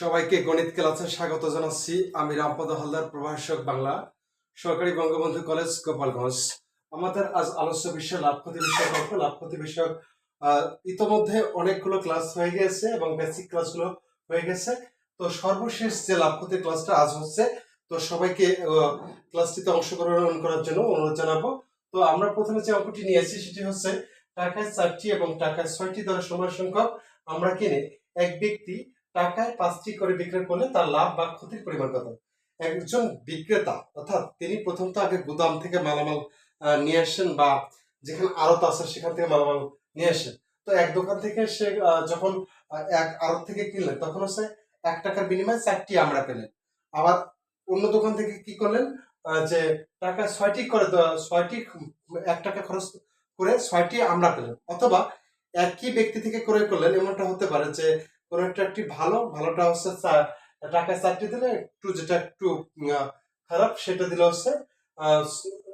সবাইকে গণিত ক্লাসে স্বাগত জানাচ্ছি। আমি রামপদ হালদার, প্রভাষক বাংলা, সরকারি বঙ্গবন্ধু কলেজ, গোপালগঞ্জ। আমাদের আজ আলোচ্য বিষয় লাভ ক্ষতি বিষয় গল্প। লাভ ক্ষতি বিষয়ক ইতোমধ্যে অনেকগুলো ক্লাস হয়ে গেছে এবং বেসিক ক্লাসগুলো হয়ে গেছে। তো সর্বশেষ যে লাভ ক্ষতির ক্লাসটা আজ হচ্ছে, তো সবাইকে ক্লাসটিতে অংশগ্রহণ করার জন্য অনুরোধ জানাব। তো আমরা প্রথমে যে অঙ্কটি নিয়েছি, সেটি হচ্ছে টাকায় চারটি এবং টাকায় ছয়টি দ্বারা সময় সংখ্যক আমরা কিনে এক ব্যক্তি টাকায় পাঁচটি করে বিক্রয় করলে তার লাভ বা ক্ষতির পরিমাণ কত? একজন বিক্রেতা, অর্থাৎ তিনি প্রথম তো আগে গুদাম থেকে মালামাল নিয়ে আসেন বা যেখানে আড়ত আছে সেখান থেকে মালামাল নিয়ে আসেন। তো এক দোকান থেকে সে যখন এক আড়ত থেকে কিনলেন, তখন হচ্ছে এক টাকার বিনিময়ে চারটি আমরা পেলেন। আবার অন্য দোকান থেকে কি করলেন যে টাকা ছয়টি করে ছয়টি এক টাকা খরচ করে ছয়টি আমরা পেলেন। অথবা একই ব্যক্তি থেকে ক্রয় করলেন, এমনটা হতে পারে যে কোনো একটা একটি ভালো ভালোটা হচ্ছে টাকায় চারটি দিলে একটু যেটা একটু খারাপ সেটা দিলে হচ্ছে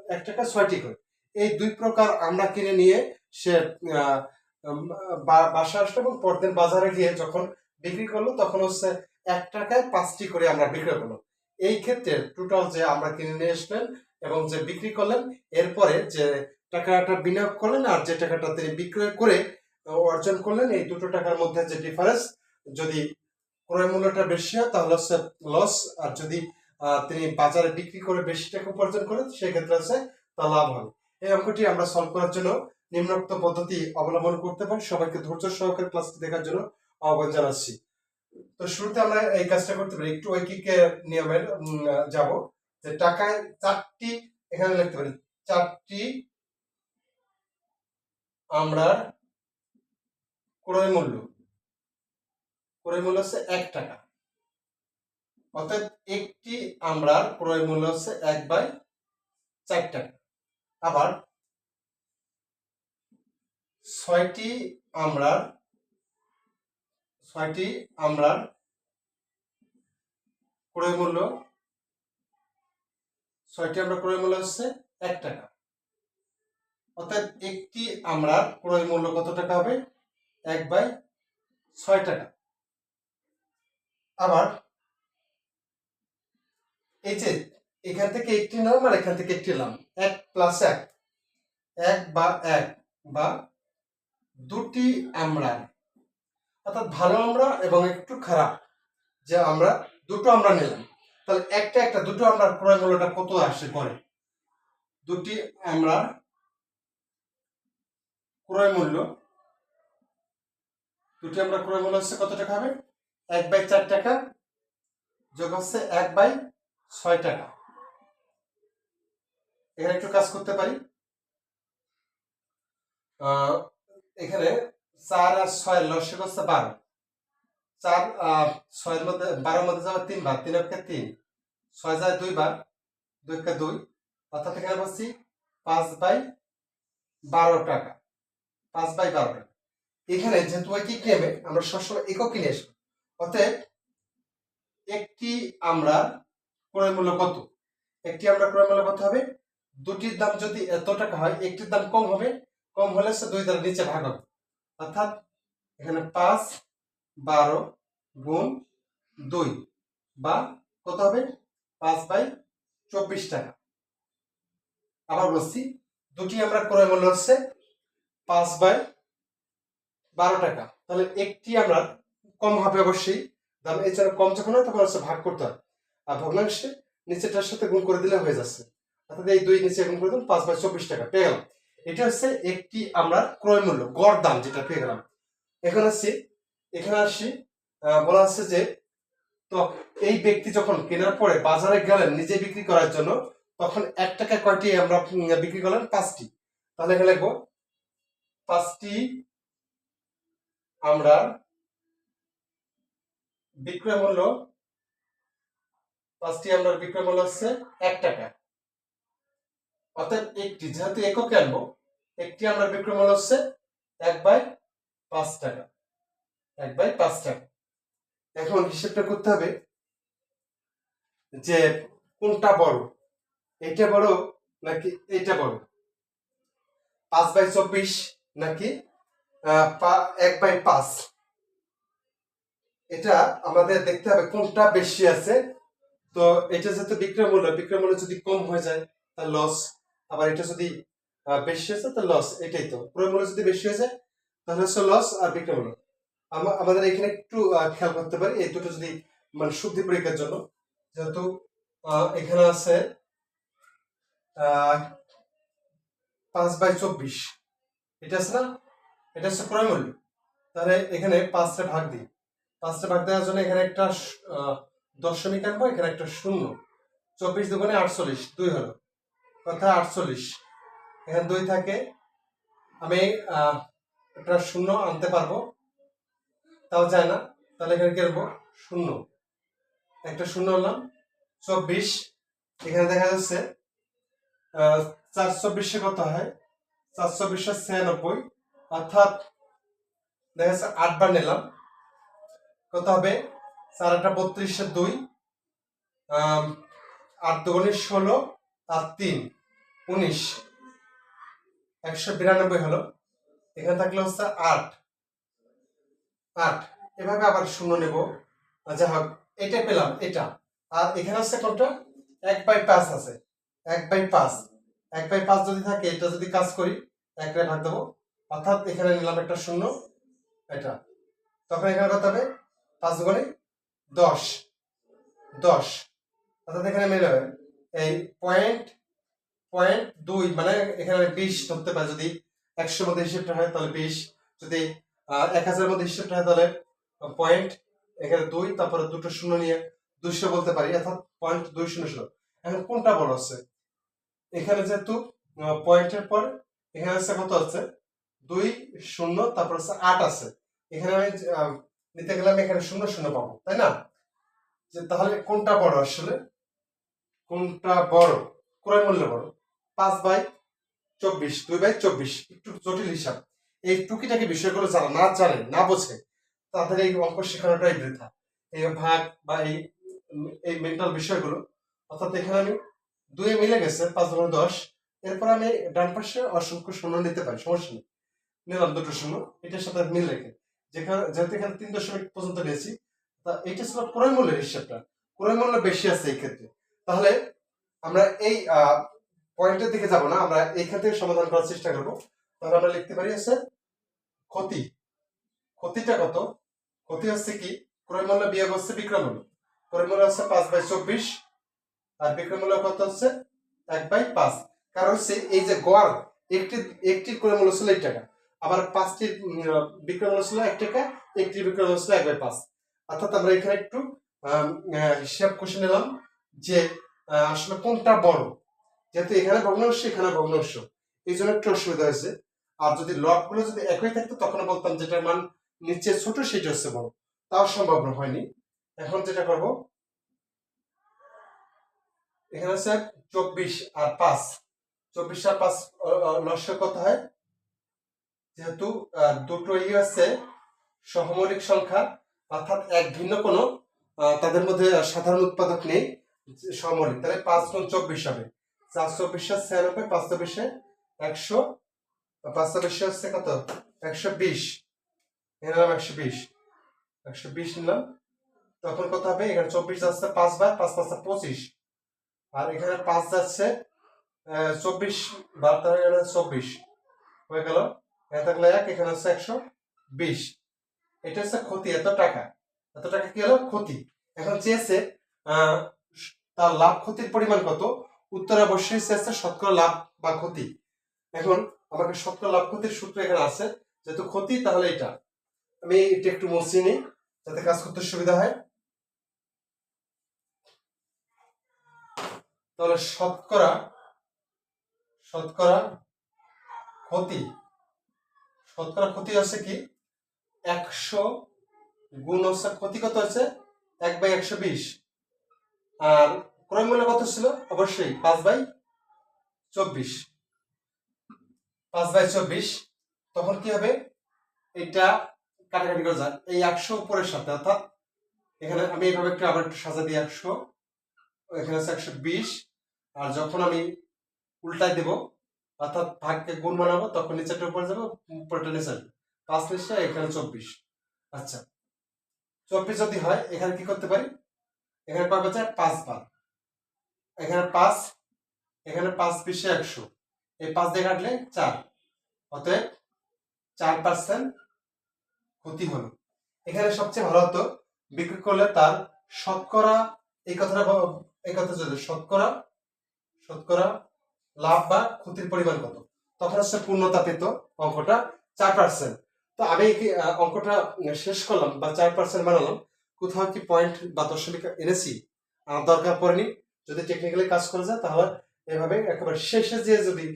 এক টাকা ছয়টি করে। এই দুই প্রকার আমরা কিনে নিয়ে সে আহ, উম, বা- বাসায় আসলো এবং পরদিন বাজারে গিয়ে যখন বিক্রি করল তখন হচ্ছে এক টাকায় পাঁচটি করে আমরা বিক্রি করল এই ক্ষেত্রে টোটাল যে আমরা কিনে নিয়ে আসলেন এবং যে বিক্রি করলেন এরপরে যে টাকাটা বিনিয়োগ করলেন আর যে টাকাটা তিনি বিক্রয় করে অর্জন করলেন এই দুটো টাকার মধ্যে যে ডিফারেন্স যদি ক্রয় মূল্যটা বেশি হয়, তাহলে হচ্ছে লস আর যদি তিনি বাজারে বিক্রি করে বেশি টাকা উপার্জন করেন, সেক্ষেত্রে হচ্ছে তা লাভ হবে। এই অঙ্কটি আমরা সলভ করার জন্য নিম্নোক্ত পদ্ধতি অবলম্বন করতে পারি। সবাইকে ধৈর্য সহকারে ক্লাসটি দেখার জন্য আহ্বান জানাচ্ছি। তো শুরুতে আমরা এই কাজটা করতে পারি। একটু ঐকিক নিয়মের যাব। যে টাকায় চারটি, এখানে লিখতে পারি। চারটি আমরা ক্রয় মূল্য। ক্রয় মূল্য হচ্ছে এক টাকা। অর্থাৎ একটি আমরার ক্রয় মূল্য হচ্ছে এক বাই চার টাকা। আবার ছয়টি আমরার ছয়টি আমরার ক্রয় মূল্য, ছয়টি আমরা ক্রয় মূল্য হচ্ছে এক টাকা। অর্থাৎ একটি আমরার ক্রয় মূল্য কত টাকা হবে? এক বাই ছয় টাকা। আবার এই যে এখান থেকে একটি নাম আর এখান থেকে একটি নাম এক প্লাস এক। এক বা এক বা দুটি আমরা। অর্থাৎ ভালো আমরা এবং একটু খারাপ যে আমরা দুটো আমরা নিলাম। তাহলে একটা একটা দুটো আমরা ক্রয় মূল্যটা কত আসে করে দুটি আমরা ক্রয় মূল্য দুটি আমরা ক্রয় মূল্য হচ্ছে কত টাকা হবে? এক বাই চার টাকা যোগ হচ্ছে এক বাই ছয় টাকা। এখানে একটু কাজ করতে পারি? এখানে চার আর ছয় লসে হচ্ছে বারো। চার ছয়ের মধ্যে, বারোর মধ্যে যাবে তিন বার, তিন একে তিন। ছয় যায় দুই বার, দুই একে দুই। অর্থাৎ এখানে বলছি পাঁচ বাই বারো টাকা। পাঁচ বাই বারো টাকা। এখানে যেহেতু ঐকিক নেমে আমরা সবসময় একক কিনে আসব অতএব একটি আমরা ক্রয় মূল্য কত? একটি আমরা ক্রয় মূল্য কত হবে? দুটির দাম যদি এত টাকা হয়, একটির দাম কম হবে, কম হলে সে দুই দ্বারা নিচে ভাগ হবে। অর্থাৎ এখানে পাঁচ, বারো গুণ দুই বা কত হবে? পাঁচ বাই চব্বিশ টাকা। আবার বলছি, দুটি আমরা ক্রয় মূল্য হচ্ছে পাঁচ বাই বারো টাকা। তাহলে একটি আমরা কম হবে অবশ্যই। দাম এছাড়া কম যখন হয়, তখন হচ্ছে ভাগ করতে হয়। আর ভগ্নাংশে নিচেটার সাথে গুণ করে দিলে হয়ে যাচ্ছে। অর্থাৎ এই দুই নিচে গুণ করে দিলাম পাঁচ বাই চব্বিশ টাকা। পেয়ে গেলাম। এটা হচ্ছে একটি আমরা ক্রয় মূল্য, গড় দাম যেটা পেয়ে গেলাম। এখন আসছি, এখানে আসি বলা হচ্ছে যে, তো এই ব্যক্তি যখন কেনার পরে বাজারে গেলেন নিজে বিক্রি করার জন্য, তখন এক টাকা কয়টি আমরা বিক্রি করলাম? পাঁচটি। তাহলে এখানে লিখব, পাঁচটি আমরা বিক্রয় মূল্য পাঁচটি আমরা বিক্রয় মূল্য হচ্ছে এক টাকা। অর্থাৎ একটি, যেহেতু একক আনব, একটি আমরা বিক্রয় মূল্য হচ্ছে এক বাই পাঁচ টাকা। এক বাই পাঁচ টাকা। এখন হিসেবটা করতে হবে যে কোনটা বড় এটা বড় নাকি এটা বড়? পাঁচ বাই চব্বিশ নাকি এক বাই পাঁচ? এটা আমাদের দেখতে হবে কোনটা বেশি আছে। তো এটা যেহেতু বিক্রয় মূল্য বিক্রয় মূল্য যদি কম হয়ে যায় তার লস আবার এটা যদি বেশি আছে তার লস এটাই তো। ক্রয় মূল্য যদি বেশি হয়ে যায়, তাহলে হচ্ছে লস আর বিক্রয় মূল্য। আমাদের এখানে একটু খেয়াল করতে পারি, এই দুটো যদি মানে শুদ্ধি পরীক্ষার জন্য। যেহেতু এখানে আছে পাঁচ বাই চব্বিশ। এটা আছে না? এটা হচ্ছে ক্রয় মূল্য। তাহলে এখানে পাঁচটা ভাগ দিই। পাঁচটা ভাগ দেওয়ার জন্য এখানে একটা দশমিক আনব, এখানে একটা শূন্য। চব্বিশ দুগুণে আটচল্লিশ, দুই হলো। কথা আটচল্লিশ। এখানে দুই থাকে। আমি একটা শূন্য আনতে পারব। তাও যায় না। তাহলে এখানে কি শূন্য। একটা শূন্য আনলাম। চব্বিশ। এখানে দেখা যাচ্ছে চার চব্বিশে কত হয়? চার চব্বিশে ছিয়ানব্বই। অর্থাৎ দেখা যাচ্ছে আটবার নিলাম। কত হবে? চার আটটা বত্রিশে, দুই আট দুগুণে ষোলো আর তিন, উনিশ। একশো বিরানব্বই হলো। এখানে থাকলে হচ্ছে আট। আট। এভাবে আবার শূন্য নেব। যা হোক, এটা পেলাম, এটা। আর এখানে হচ্ছে কোনটা? এক বাই পাঁচ আছে। এক বাই পাঁচ। এক বাই পাঁচ যদি থাকে, এটা যদি কাজ করি, এক ভাগ দেবো। অর্থাৎ এখানে নিলাম একটা শূন্য, এটা। তখন এখানে কত হবে? পাঁচ দুগুণে দশ। দশ। অর্থাৎ এখানে মেলে হবে এই পয়েন্ট পয়েন্ট দুই মানে এখানে বিশ ধরতে পারে। যদি একশোর মধ্যে হিসেবটা হয়, তাহলে বিশ। যদি এক হাজারের মধ্যে হিসেবটা হয়, তাহলে পয়েন্ট এখানে দুই, তারপরে দুটো শূন্য নিয়ে দুইশো বলতে পারি। অর্থাৎ পয়েন্ট দুই শূন্য শূন্য। এখন কোনটা বড় আছে এখানে যেহেতু পয়েন্টের পর এখানে আছে কত আছে? দুই, শূন্য, তারপর আছে আট আছে। এখানে আমি নিতে গেলে আমি এখানে শূন্য শূন্য পাবো, তাই না? যে তাহলে কোনটা বড় আসলে? কোনটা বড়? ক্রয় মূল্য বড়। পাঁচ বাই চব্বিশ, দুই বাই চব্বিশ, একটু জটিল হিসাব। এই টুকিটাকি বিষয়গুলো যারা না জানে, না বোঝে, তাদের এই অঙ্ক শেখানোটাই বৃথা। এই ভাগ বা এই এই মেন্টাল বিষয়গুলো, অর্থাৎ এখানে আমি দুই মিলে গেছে, পাঁচ ধরুন দশ। এরপর আমি ডান পাশে অসংখ্য শূন্য নিতে পারি, সমস্যা নেই। নিলাম দুটো শূন্য, এটার সাথে মিল রেখে। যেখানে যেহেতু তিন দশমিক পর্যন্ত নিয়েছি, তা এটা ছিল ক্রয় মূল্যের হিসাবটা, ক্রয় মূল্য বেশি আছে এই ক্ষেত্রে। তাহলে আমরা এই পয়েন্টের দিকে যাব না, আমরা এইখান থেকে সমাধান করার চেষ্টা করব। তাহলে আমরা লিখতে পারি হচ্ছে, ক্ষতি। ক্ষতিটা কত? ক্ষতি হচ্ছে কি? ক্রয় মূল্য বিয়োগ হচ্ছে বিক্রয় মূল্য। ক্রয় মূল্য হচ্ছে পাঁচ বাই চব্বিশ, আর বিক্রয় মূল্য কত হচ্ছে? এক বাই পাঁচ। কারণ হচ্ছে এই যে গড়, একটি একটির ক্রয় মূল্য ছিল এক টাকা। আবার পাঁচটি বিক্রয় মূল্য ছিল এক টাকা একটির বিক্রয় মূল্য ছিল এক বাই পাঁচ। অর্থাৎ আমরা এখানে একটু হিসাব কষে নিলাম যে আসলে কোনটা বড়। যেহেতু এখানে ভগ্নাংশ এখানে ভগ্নাংশ এই জন্য একটু অসুবিধা হয়েছে। আর যদি লবগুলো যদি একই থাকতো, তখন বলতাম যেটার মান নিচে ছোট, সেটা হচ্ছে বড়। তাও সম্ভব হয়নি। এখন যেটা করব, এখানে হচ্ছে চব্বিশ আর পাঁচ। চব্বিশ আর পাঁচ লস্য কত হয়? যেহেতু আহ, দুটো ই আছে সহমৌলিক সংখ্যা অর্থাৎ এক ভিন্ন কোনো তাদের মধ্যে সাধারণ উৎপাদক নেই সহমৌলিক তাহলে পাঁচ গুণ চব্বিশ হবে। চার চব্বিশে ছিয়ানব্বই পাঁচ চব্বিশে একশো পাঁচ চব্বিশে হচ্ছে কত? একশো বিশ। নিলাম একশো বিশ। একশো বিশ নিলাম তখন কত হবে? এখানে চব্বিশ যাচ্ছে পাঁচ বার পাঁচ পাঁচটা পঁচিশ। আর এখানে পাঁচ যাচ্ছে চব্বিশ বার তাহলে চব্বিশ। হয়ে গেল। এখানে হচ্ছে একশো বিশ। এটা হচ্ছে ক্ষতি, এত টাকা। এত টাকা কি হলো? ক্ষতি। এখন চেয়েছে তার লাভ ক্ষতির পরিমাণ কত? উত্তর অবশ্যই চেয়েছে শতকরা লাভ বা ক্ষতি। এখন আমাকে শতকরা লাভ ক্ষতির সূত্র এখানে আছে, যেহেতু ক্ষতি, তাহলে এটা। আমি এটা একটু মুছিয়ে নিই, যাতে কাজ করতে সুবিধা হয়। তাহলে শতকরা শতকরা ক্ষতি। শতকরা ক্ষতি হচ্ছে কি? একশো গুণ হচ্ছে, ক্ষতি কত হচ্ছে? এক বাই একশো বিশ। আর ক্রয় মূল্য কত ছিল? অবশ্যই পাঁচ বাই চব্বিশ। পাঁচ বাই চব্বিশ, তখন কি হবে? এটা কাটাকাটি করে যায় এই একশো উপরের সাথে, অর্থাৎ এখানে আমি এইভাবে একটু আবার একটু সাজা দিই একশো। এখানে হচ্ছে একশো বিশ। আর যখন আমি উল্টায় দেব অর্থাৎ ভাগকে গুণ বানাবো, তখন নিচেটা উপরে যাব উপরেটা নিচে আসবে পাঁচ নিচে এখানে চব্বিশ। আচ্ছা। চব্বিশ যদি হয়, এখানে কি করতে পারি? এখানে পাবে যায় পাঁচ বার। এখানে পাঁচ এখানে পাঁচ বিশে একশো। এই পাঁচ দিয়ে কাটলে চার। অতএব চার পার্সেন্ট ক্ষতি হলো। এখানে সবচেয়ে ভালো হতো, বিক্রি করলে তার শতকরা, এই কথাটা এই কথা যদি শতকরা শতকরা লাভ বা ক্ষতির পরিমাণ কত? তখন হচ্ছে পূর্ণতা পেত অঙ্কটা চার পার্সেন্ট তো আমি অঙ্কটা শেষ করলাম বা চার পার্সেন্ট বানালাম কোথাও কি পয়েন্ট বা দশমিক এনেছি? আমার দরকার পড়েনি। যদি টেকনিক্যালি কাজ করা যায় তাহলে এভাবে একেবারে শেষে যে যদি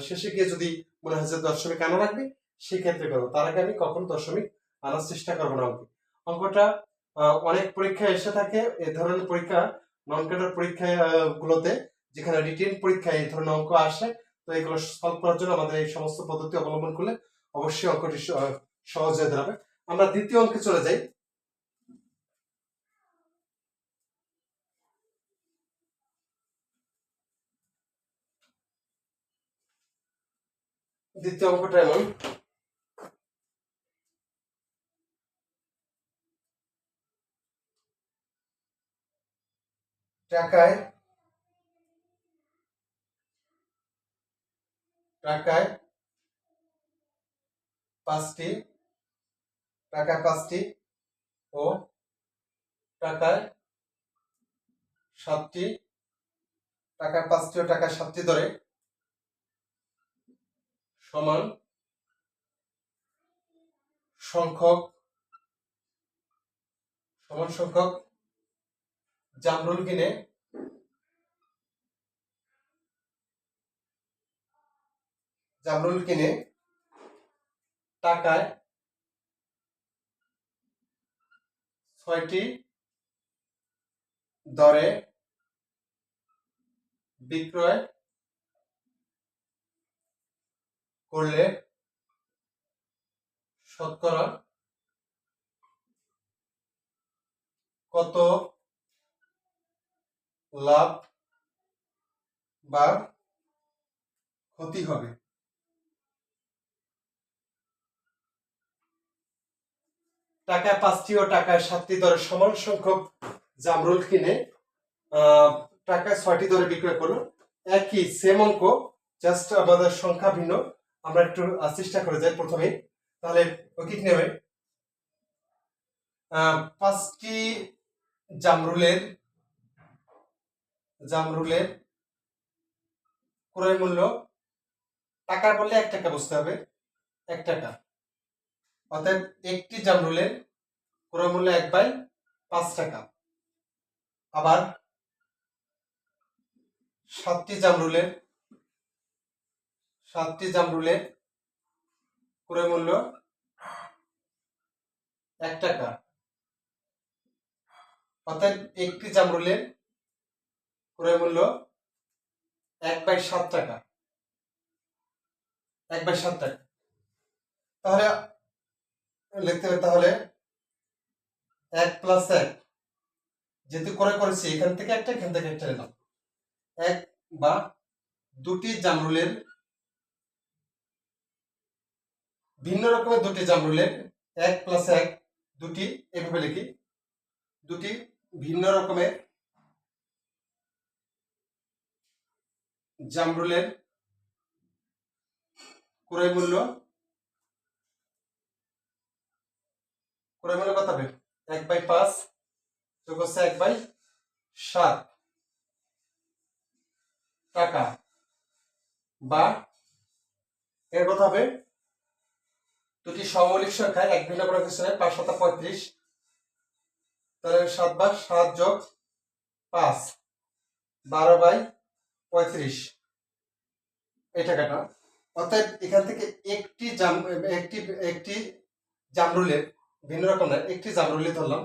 শেষে গিয়ে যদি মনে হয় যে দশমিক আনা লাগবে সেক্ষেত্রে করব। তার আগে আমি কখন দশমিক আনার চেষ্টা করব না অঙ্কে। অঙ্কটা অনেক পরীক্ষায় এসে থাকে এ ধরনের পরীক্ষা নন ক্যাডার পরীক্ষায় আহ, গুলোতে যেখানে রিটেন পরীক্ষায় এই ধরনের অঙ্ক আসে, তো এগুলো সলভ করার জন্য আমাদের এই সমস্ত পদ্ধতি অবলম্বন করলে অবশ্যই অঙ্কটি সহজ হয়ে দাঁড়াবে। আমরা দ্বিতীয় অঙ্কে চলে যাই। দ্বিতীয় অঙ্কটা এমন। টাকায় টাকায় পাঁচটি টাকায় পাঁচটি ও টাকায় সাতটি, টাকায় পাঁচটি ও টাকায় সাতটি ধরে সমান সংখ্যক সমান সংখ্যক জামরুল কিনে জামরুল কিনে টাকায় ছয়টি দরে বিক্রয় করলে শতকরা কত লাভ বা ক্ষতি হবে? টাকায় পাঁচটি ও টাকায় সাতটি দরে সমান সংখ্যক জামরুল কিনে টাকায় ছয়টি দরে বিক্রয় করল। একই সেম অঙ্ক, জাস্ট আমাদের সংখ্যা ভিন্ন। আমরা একটু চেষ্টা করে যাই প্রথমে। তাহলে কি নেবে। পাঁচটি জামরুলের জামরুলের ক্রয় মূল্য, টাকা বললে এক টাকা বুঝতে হবে, এক টাকা। অতএব একটি জামরুলের ক্রয় মূল্য এক বাই পাঁচ টাকা। আবার সাতটি জামরুলের সাতটি জামরুলের ক্রয় মূল্য এক টাকা। অর্থাৎ একটি জামরুলের ক্রয় মূল্য এক বাই সাত টাকা। এক বাই সাত টাকা। তাহলে লিখতে হবে তাহলে এক প্লাস এক। যেহেতু করে করেছি, এখান থেকে একটা, এখান থেকে একটা নিলাম। এক বা দুটি জামরুলের ভিন্ন রকমের দুটি জামরুলের এক প্লাস এক, দুটি এভাবে লিখি। দুটি ভিন্ন রকমের জামরুলের ক্রয় মূল্য ক্রয় মূল্য কত হবে এক বাই পাঁচ যোগ হচ্ছে এক বাই সাত। টাকা বা এর কথা হবে, দুটি সমলিক সংখ্যা এক ভিন্ন কোনো কিছু পাঁচ শত পঁয়ত্রিশ। তাহলে সাত বার সাত যোগ পাঁচ, বারো বাই পঁয়ত্রিশ। এই টাকাটা। অর্থাৎ এখান থেকে একটি জাম একটি একটি জামরুলের ভিন্ন রকম না একটি জামরুলি ধরলাম।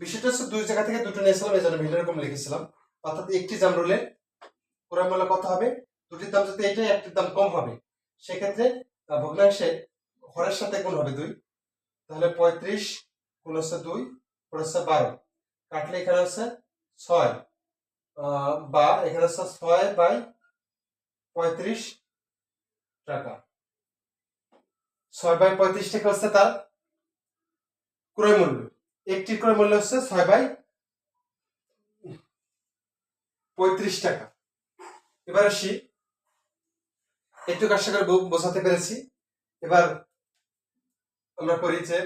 বিষয়টা হচ্ছে দুই জায়গা থেকে দুটো নিয়েছিলাম এই জন্য ভিন্ন রকম লিখেছিলাম। অর্থাৎ একটি জামরুলের পুরো মূল্য কত হবে, দুটির দাম যদি এটাই একটির দাম কম হবে, সেক্ষেত্রে ভগ্নাংশে হরের সাথে গুণ হবে দুই। তাহলে পঁয়ত্রিশ গুণ হচ্ছে দুই পর হচ্ছে বারো। কাটলে এখানে হচ্ছে ছয়। বা এখানে হচ্ছে ছয় বাই পঁয়ত্রিশ টাকা। ছয় বাই পঁয়ত্রিশ টাকা হচ্ছে তার ক্রয় মূল্য একটি ক্রয় মূল্য হচ্ছে ছয় বাই পঁয়ত্রিশ টাকা। এবার আসি। একটু কাজ করে বোঝাতে পেরেছি। এবার আমরা করি যে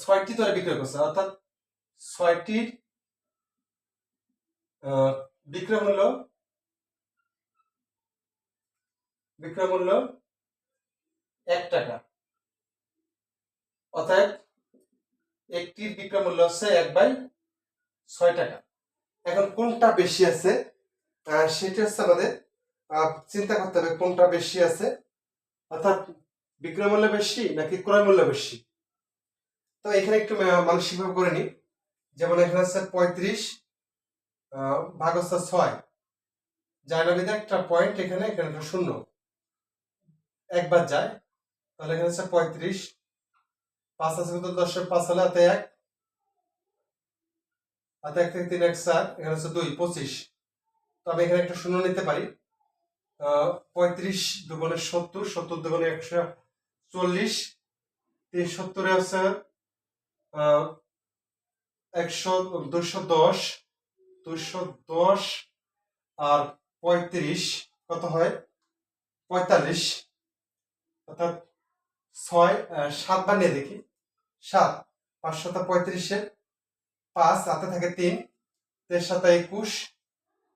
ছয়টি তরে বিক্রয় করছে। অর্থাৎ ছয়টির বিক্রয় মূল্য বিক্রয় মূল্য এক টাকা। অর্থাৎ একটির বিক্রয় মূল্য হচ্ছে এক বাই ছয় টাকা। এখন কোনটা বেশি আছে? সেটা হচ্ছে আমাদের চিন্তা করতে হবে কোনটা বেশি আছে। অর্থাৎ বিক্রয় মূল্য বেশি নাকি ক্রয় মূল্য বেশি? তো এখানে একটু মানসিকভাবে করে নিই। যেমন এখানে আছে পঁয়ত্রিশ ভাগ হচ্ছে ছয়। নদীতে একটা পয়েন্ট এখানে এখানে শূন্য। একবার যায়, তাহলে এখানে হচ্ছে পঁয়ত্রিশ। পাঁচ আছে কত দশের পাঁচ হলে হাতে এক। হাতে এক থেকে তিন এক চার, এখানে হচ্ছে দুই, পঁচিশ। তো আমি এখানে একটা শূন্য নিতে পারি। পঁয়ত্রিশ দুগুণে সত্তর সত্তর দুগুণে একশো চল্লিশ। তিন সত্তরে আছে একশো দুশো দশ দুশো দশ আর পঁয়ত্রিশ, কত হয়? পঁয়তাল্লিশ। অর্থাৎ ছয় সাত বার নিয়ে দেখি। সাত পাঁচশত পঁয়ত্রিশে, পাঁচ হাতে থাকে তিন তের সাথে একুশ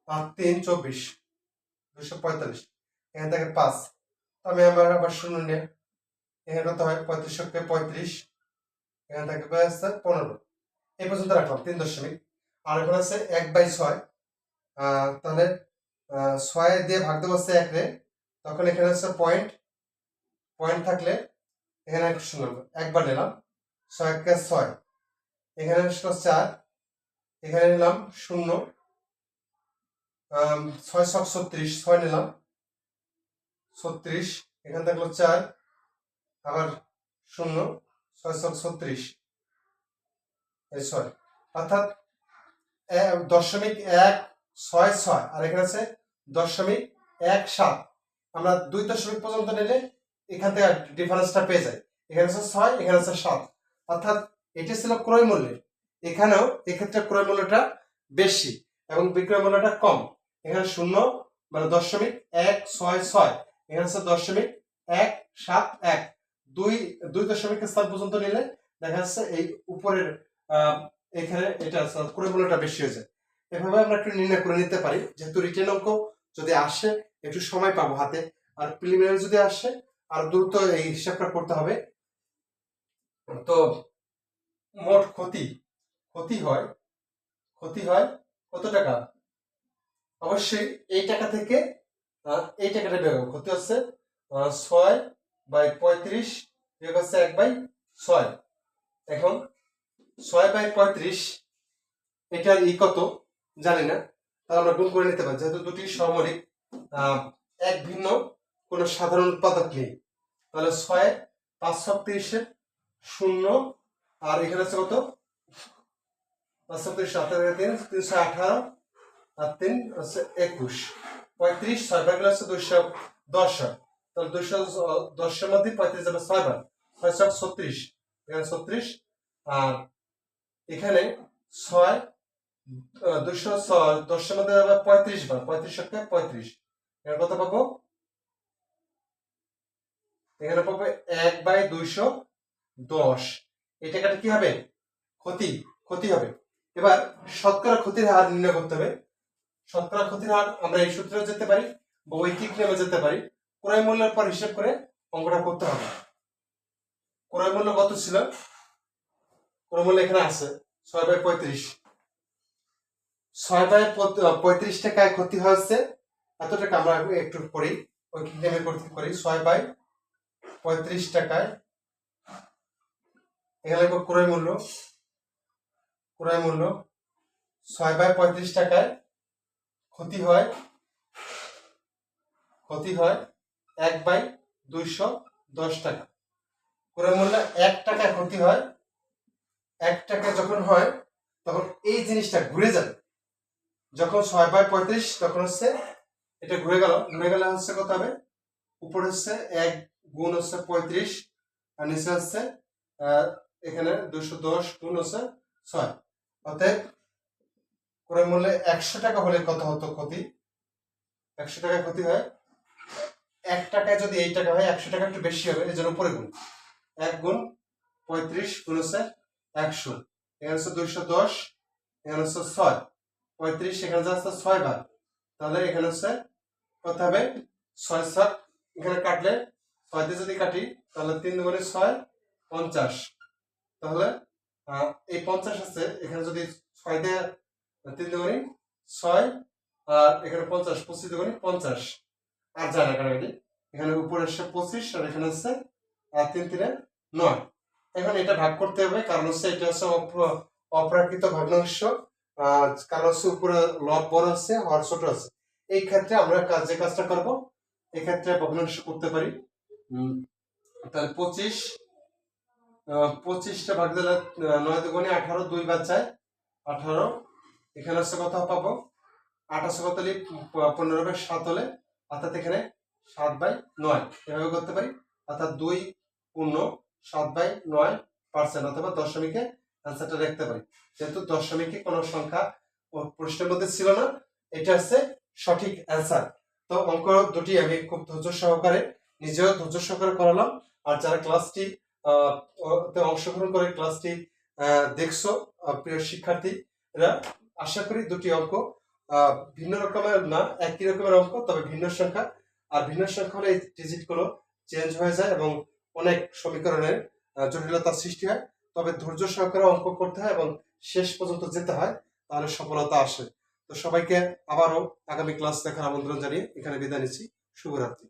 আর তিন, চব্বিশ দুশো পঁয়তাল্লিশ। এখানে থাকে পাঁচ। আমি আবার আবার শূন্য নিয়ে, এখানে কত হয়? পঁয়ত্রিশ পঁয়ত্রিশ, এখানে থাকে আছে? পনেরো। এই পর্যন্ত রাখলাম, তিন দশমিক। আর এখন আছে এক বাই ছয়। তাহলে ছয় দিয়ে ভাগ দেবো হচ্ছে এক রে। তখন এখানে হচ্ছে পয়েন্ট পয়েন্ট থাকলে এখানে একটা শূন্য একবার নিলাম। ছয় কে ছয়? এখানে চার। এখানে নিলাম শূন্য। ছয় ছক ছত্রিশ, ছয় নিলাম। ছত্রিশ, এখানে থাকল চার। আবার শূন্য, ছয় ছক ছত্রিশ। এই ছয়। অর্থাৎ দশমিক এক, ছয় ছয়। আর এখানে আছে দশমিক এক সাত। আমরা দুই দশমিক পর্যন্ত নিলে এখান থেকে ডিফারেন্সটা পেয়ে যায়। এখানে আছে ছয়, এখানে আছে সাত। অর্থাৎ এটা ছিল ক্রয় মূল্যের। এখানেও এক্ষেত্রে ক্রয় মূল্যটা বেশি এবং বিক্রয় মূল্যটা কম। এখানে শূন্য মানে দশমিক এক ছয় ছয়। এখানে দশমিক এক সাত এক। দুই দুই দশমিক স্থান পর্যন্ত নিলে দেখা যাচ্ছে এই উপরের এখানে এটা ক্রয় মূল্যটা বেশি হয়ে যায়। এভাবে আমরা একটু নির্ণয় করে নিতে পারি। যেহেতু রিটেন অঙ্ক যদি আসে, একটু সময় পাবো হাতে। আর প্রিলিমিনারি যদি আসে আর দ্রুত এই হিসাবটা করতে হবে। তো মোট ক্ষতি ক্ষতি হয় ক্ষতি হয় কত টাকা? অবশ্যই এই টাকা থেকে এই টাকাটা বের হবে। ক্ষতি হচ্ছে ছয় বাই পঁয়ত্রিশ বিয়োগ হচ্ছে এক বাই ছয়। এখন ছয় বাই পঁয়ত্রিশ, এটার ই কত? জানি না। তাহলে আমরা গুণ করে নিতে পারি। যেহেতু দুটি সমরিক এক ভিন্ন কোনো সাধারণ উৎপাদক নেই। তাহলে ছয়, পাঁচ ছত্রিশে শূন্য, আর এখানে আছে কত? পাঁচ ছত্রিশ সাত তিন তিনশো আঠারো, আর তিন হচ্ছে একুশ। পঁয়ত্রিশ, ছয় ভাগ হচ্ছে দুইশো দশ। তাহলে দুইশো দশের মধ্যে পঁয়ত্রিশ যাবে ছয় বার ছয় ছয় ছত্রিশ, এখানে ছত্রিশ, আর এখানে ছয় ছয়, দশের মধ্যে যাবে পঁয়ত্রিশ বার পঁয়ত্রিশ সপ্তাহে পঁয়ত্রিশ। এখানে কত পাবো? এখানে পাবো এক বাই দুইশো দশ। এই টাকাটা কি হবে? ক্ষতি ক্ষতি হবে। এবার শতকরা ক্ষতির হার নির্ণয় করতে হবে। শতকরা ক্ষতির হার আমরা এই সূত্রেও যেতে পারি বা ঐকিক নিয়মে যেতে পারি। ক্রয় মূল্যের পর হিসেব করে অঙ্কটা করতে হবে। ক্রয় মূল্য কত ছিল? ক্রয় মূল্য এখানে আছে ছয় বাই পঁয়ত্রিশ। ছয় বাই পঁয়ত্রিশ টাকায় ক্ষতি হয়েছে। এত টাকা আমরা একটু করি, ঐকিক নিয়মে করতে করি। ছয় বাই পঁয়ত্রিশ টাকায়। এখানে লিখব ক্রয় মূল্য। ক্রয় মূল্য। ছয় বাই পঁয়ত্রিশ টাকায় ক্ষতি হয়। ক্ষতি হয় এক বাই দুইশো দশ টাকা। ক্রয় মূল্য এক টাকায় ক্ষতি হয়। এক টাকা যখন হয়, তখন এই জিনিসটা ঘুরে যাবে। যখন ছয় বাই পঁয়ত্রিশ, তখন হচ্ছে এটা ঘুরে গেল। ঘুরে গেলে হচ্ছে কত হবে? উপরে হচ্ছে এক গুণ হচ্ছে পঁয়ত্রিশ, আর নিচে হচ্ছে এখানে দুশো দশ গুণ হচ্ছে ছয়। অতএব ক্রয় মূল্যে একশো টাকা হলে কত হতো ক্ষতি? একশো টাকা ক্ষতি হয়। এক টাকায় যদি এই টাকা হয়, একশো টাকা একটু বেশি হবে এই জন্য উপরে গুণ। এক গুণ পঁয়ত্রিশ গুণ হচ্ছে একশো। এখানে হচ্ছে দুইশো দশ, এখানে হচ্ছে ছয়। পঁয়ত্রিশ, এখানে যাচ্ছে ছয় বার তাহলে এখানে হচ্ছে কত হবে ছয় সাত, এখানে কাটলে ছয়তে যদি কাটি, তাহলে তিন দুগুণে ছয়, পঞ্চাশ। তাহলে এই পঞ্চাশ আছে, এখানে যদি ছয় তিন দুগুণে ছয়, আর এখানে পঞ্চাশ, পঁচিশ দুগুণে পঞ্চাশ। আর যায় না কাটাকাটি এখানে উপরে হচ্ছে পঁচিশ, আর এখানে হচ্ছে তিন তিনে নয়। এখন এটা ভাগ করতে হবে, কারণ হচ্ছে এটা হচ্ছে অপ্র- অপ্রাকৃত ভগ্নাংশ কারণ হচ্ছে উপরে লব বড় আছে হর ছোট আছে। এই ক্ষেত্রে আমরা কাজ, যে কাজটা করব, এই ক্ষেত্রে ভগ্নাংশ করতে পারি। তাহলে পঁচিশ পঁচিশটা ভাগ দিলে নয় দুগুণে আঠারো, দুই বাদ যায় আঠারো। এখানে হচ্ছে কত পাবো? আঠাশো কত হলে পনেরো বাই সাত হলে, অর্থাৎ এখানে সাত বাই নয়। এভাবে করতে পারি, অর্থাৎ দুই পূর্ণ সাত বাই নয় পার্সেন্ট অথবা দশমিকে অ্যান্সারটা লিখতে পারি। যেহেতু দশমিকে কোনো সংখ্যা প্রশ্নের মধ্যে ছিল না, এটা হচ্ছে সঠিক অ্যান্সার তো অঙ্ক দুটি আমি খুব ধৈর্য সহকারে নিজেও ধৈর্য সহকারে করালাম আর যারা ক্লাসটি অংশগ্রহণ করে ক্লাসটি দেখছ প্রিয় শিক্ষার্থীরা আশা করি দুটি অঙ্ক ভিন্ন রকমের না, একই রকমের অঙ্ক, তবে ভিন্ন সংখ্যা। আর ভিন্ন সংখ্যা হলে ডিজিটগুলো চেঞ্জ হয়ে যায় এবং অনেক সমীকরণের জটিলতার সৃষ্টি হয়। তবে ধৈর্য সহকারে অঙ্ক করতে হয় এবং শেষ পর্যন্ত যেতে হয়, তাহলে সফলতা আসে। তো সবাইকে আবারও আগামী ক্লাস দেখার আমন্ত্রণ জানিয়ে এখানে বিদায় নিচ্ছি। শুভরাত্রি।